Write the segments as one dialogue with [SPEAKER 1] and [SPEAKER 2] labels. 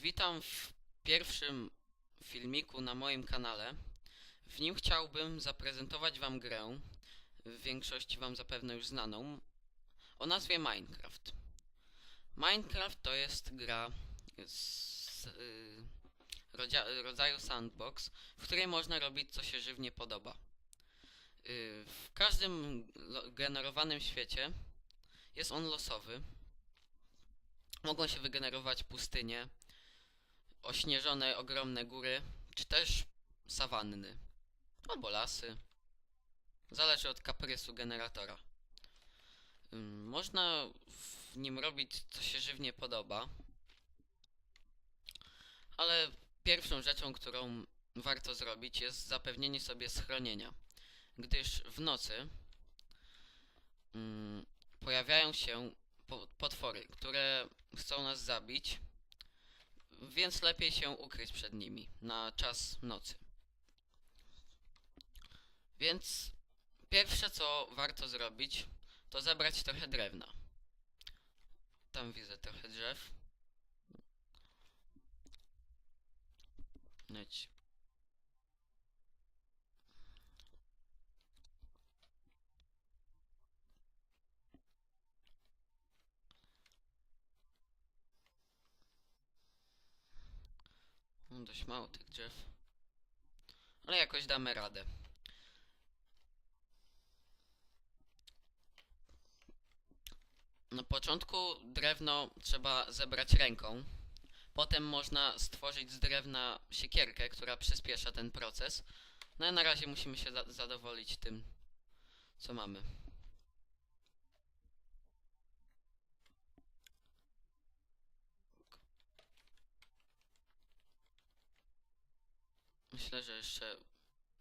[SPEAKER 1] Witam w pierwszym filmiku na moim kanale. W nim chciałbym zaprezentować Wam grę, w większości Wam zapewne już znaną, o nazwie Minecraft. Minecraft to jest gra z y, rodzia- rodzaju sandbox, w której można robić co się żywnie podoba. Y, w każdym generowanym świecie jest on losowy. Mogą się wygenerować pustynie, ośnieżone ogromne góry, czy też sawanny, albo lasy. Zależy od kaprysu generatora. Ym, Można w nim robić co się żywnie podoba, ale pierwszą rzeczą, którą warto zrobić jest zapewnienie sobie schronienia, gdyż w nocy ym, pojawiają się po- potwory, które chcą nas zabić, więc lepiej się ukryć przed nimi na czas nocy. Więc pierwsze co warto zrobić, to zebrać trochę drewna. Tam widzę trochę drzew. Leć. No, dość mało tych drzew. Ale jakoś damy radę. Na początku drewno trzeba zebrać ręką. Potem można stworzyć z drewna siekierkę, która przyspiesza ten proces. No i na razie musimy się za- zadowolić tym, co mamy. Myślę, że jeszcze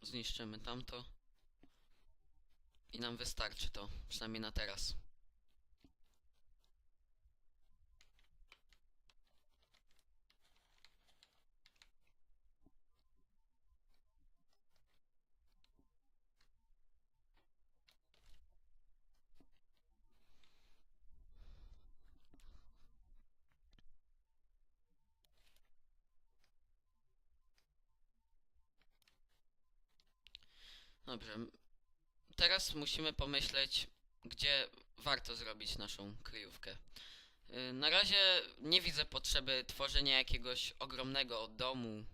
[SPEAKER 1] zniszczymy tamto. I nam wystarczy to, przynajmniej na teraz. Dobrze. Teraz musimy pomyśleć, gdzie warto zrobić naszą kryjówkę. Y, Na razie nie widzę potrzeby tworzenia jakiegoś ogromnego domu,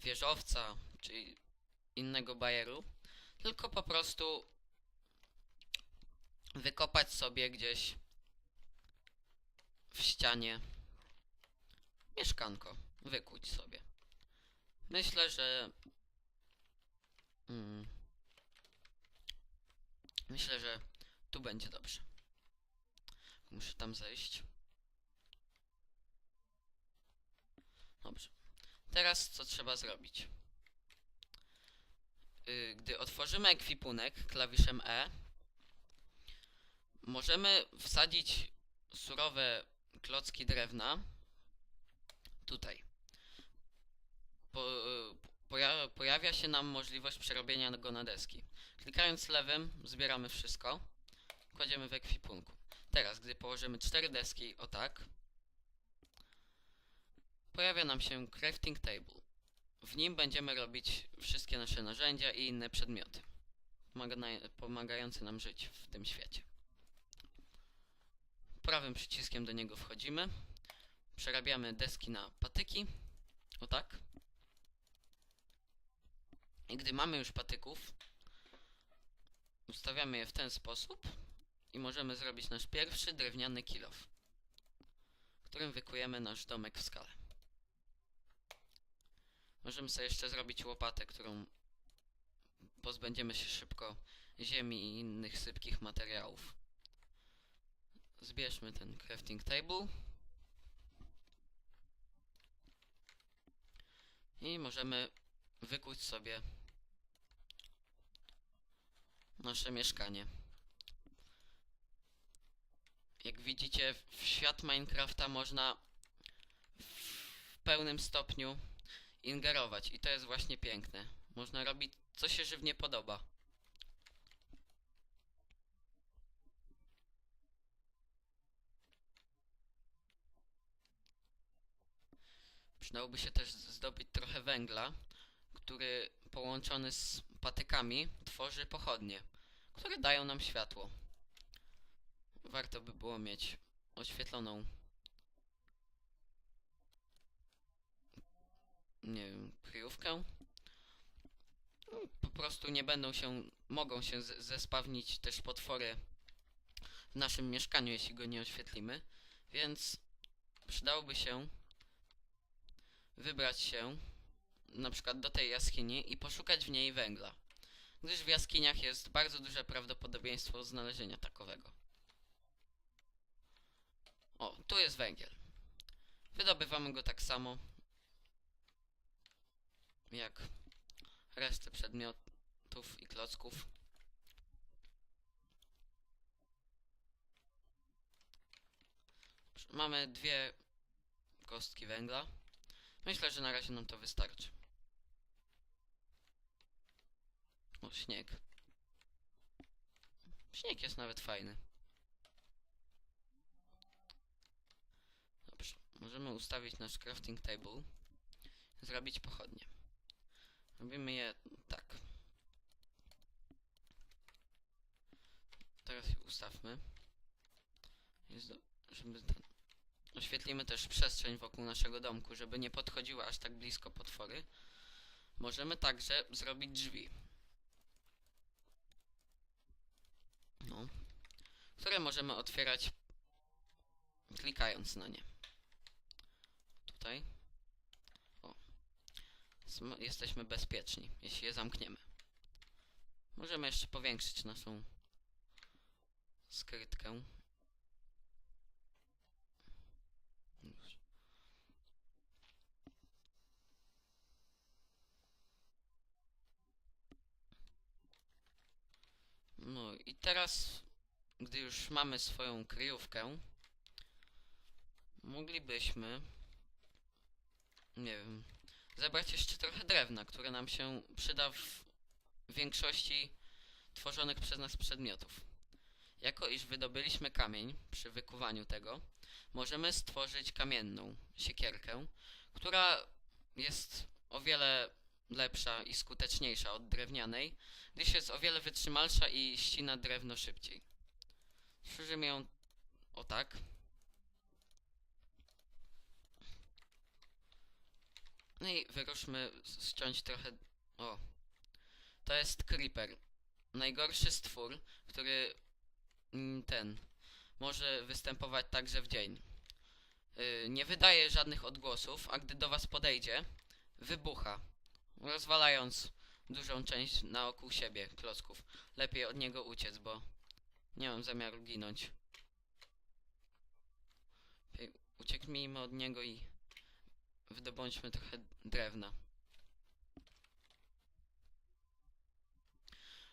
[SPEAKER 1] wieżowca czy innego bajeru, tylko po prostu wykopać sobie gdzieś w ścianie mieszkanko, wykuć sobie. Myślę, że mm, myślę, że tu będzie dobrze. Muszę tam zejść. Dobrze. Teraz co trzeba zrobić? Y, Gdy otworzymy ekwipunek klawiszem E, możemy wsadzić surowe klocki drewna tutaj. Y, poja pojawia się nam możliwość przerobienia go na deski. Klikając lewym zbieramy wszystko, kładziemy w ekwipunku. Teraz, gdy położymy cztery deski, o tak, pojawia nam się crafting table. W nim będziemy robić wszystkie nasze narzędzia i inne przedmioty, pomaga- pomagające nam żyć w tym świecie. Prawym przyciskiem do niego wchodzimy, przerabiamy deski na patyki, o tak. I gdy mamy już patyków, ustawiamy je w ten sposób i możemy zrobić nasz pierwszy drewniany kilof, którym wykujemy nasz domek w skale. Możemy sobie jeszcze zrobić łopatę, którą pozbędziemy się szybko ziemi i innych sypkich materiałów. Zbierzmy ten crafting table. I możemy wykuć sobie nasze mieszkanie. Jak widzicie, w świat Minecrafta można w pełnym stopniu ingerować i to jest właśnie piękne. Można robić co się żywnie podoba. Przydałoby się też zdobyć trochę węgla, który połączony z patykami tworzy pochodnie, które dają nam światło. Warto by było mieć oświetloną nie wiem, kryjówkę. No, Po prostu nie będą się, mogą się zespawnić też potwory w naszym mieszkaniu, jeśli go nie oświetlimy, więc przydałoby się wybrać się na przykład do tej jaskini i poszukać w niej węgla, gdyż w jaskiniach jest bardzo duże prawdopodobieństwo znalezienia takowego. O, tu jest węgiel. Wydobywamy go tak samo jak resztę przedmiotów i klocków. Mamy dwie kostki węgla. Myślę, że na razie nam to wystarczy. O, śnieg. Śnieg jest nawet fajny. Dobrze, możemy ustawić nasz crafting table. Zrobić pochodnie. Robimy je tak. Teraz je ustawmy. Jest do, żeby ten, oświetlimy też przestrzeń wokół naszego domku, żeby nie podchodziły aż tak blisko potwory. Możemy także zrobić drzwi. No. Które możemy otwierać klikając na nie. Tutaj. O. Jesteśmy bezpieczni, jeśli je zamkniemy. Możemy jeszcze powiększyć naszą skrytkę. Już. No i teraz, gdy już mamy swoją kryjówkę, moglibyśmy, nie wiem, zebrać jeszcze trochę drewna, które nam się przyda w większości tworzonych przez nas przedmiotów. Jako iż wydobyliśmy kamień przy wykuwaniu tego, możemy stworzyć kamienną siekierkę, która jest o wiele lepsza i skuteczniejsza od drewnianej, gdyż jest o wiele wytrzymalsza i ścina drewno szybciej. Służymy ją o tak. No i wyruszmy ściąć trochę. O. To jest creeper. Najgorszy stwór, który mm, ten może występować także w dzień. Yy, nie wydaje żadnych odgłosów, a gdy do was podejdzie, wybucha, rozwalając dużą część naokół siebie klocków. Lepiej od niego uciec, bo nie mam zamiaru ginąć. Ucieknijmy od niego i wydobądźmy trochę drewna.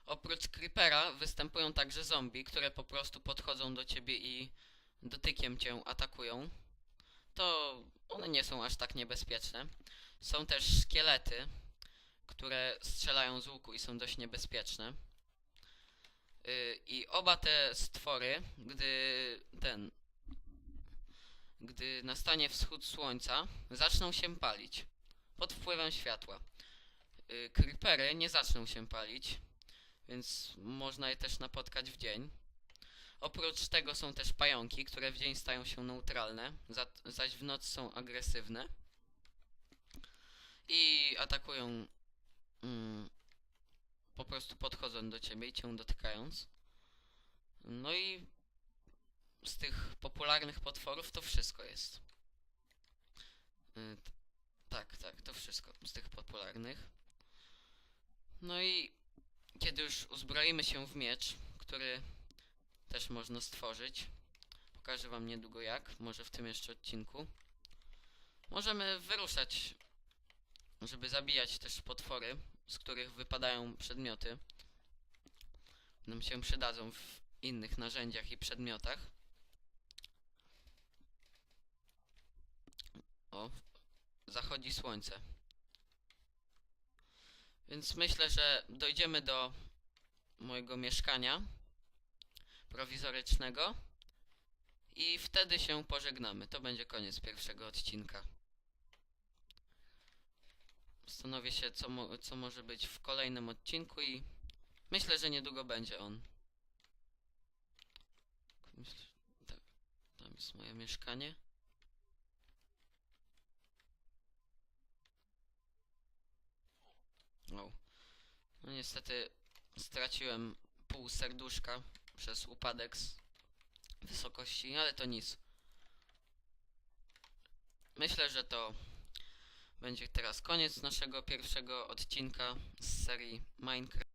[SPEAKER 1] Oprócz creepera występują także zombie, które po prostu podchodzą do ciebie i dotykiem cię atakują. To one nie są aż tak niebezpieczne. Są też szkielety, które strzelają z łuku i są dość niebezpieczne. Yy, I oba te stwory, gdy ten. Gdy nastanie wschód słońca, zaczną się palić pod wpływem światła. Yy, creepery nie zaczną się palić, więc można je też napotkać w dzień. Oprócz tego są też pająki, które w dzień stają się neutralne, za, zaś w noc są agresywne i atakują mm, po prostu podchodzą do ciebie i cię dotykając. No i z tych popularnych potworów to wszystko jest. Y, tak, tak, to wszystko z tych popularnych. No i kiedy już uzbroimy się w miecz, który też można stworzyć, pokażę wam niedługo jak, może w tym jeszcze odcinku. Możemy wyruszać, żeby zabijać też potwory, z których wypadają przedmioty. Nam się przydadzą w innych narzędziach i przedmiotach. O, zachodzi słońce. Więc myślę, że dojdziemy do mojego mieszkania prowizorycznego i wtedy się pożegnamy. To będzie koniec pierwszego odcinka. Zastanowię się, co, mo- co może być w kolejnym odcinku i myślę, że niedługo będzie on. Tak, tam jest moje mieszkanie. No niestety straciłem pół serduszka przez upadek z wysokości, ale to nic. Myślę, że to będzie teraz koniec naszego pierwszego odcinka z serii Minecraft.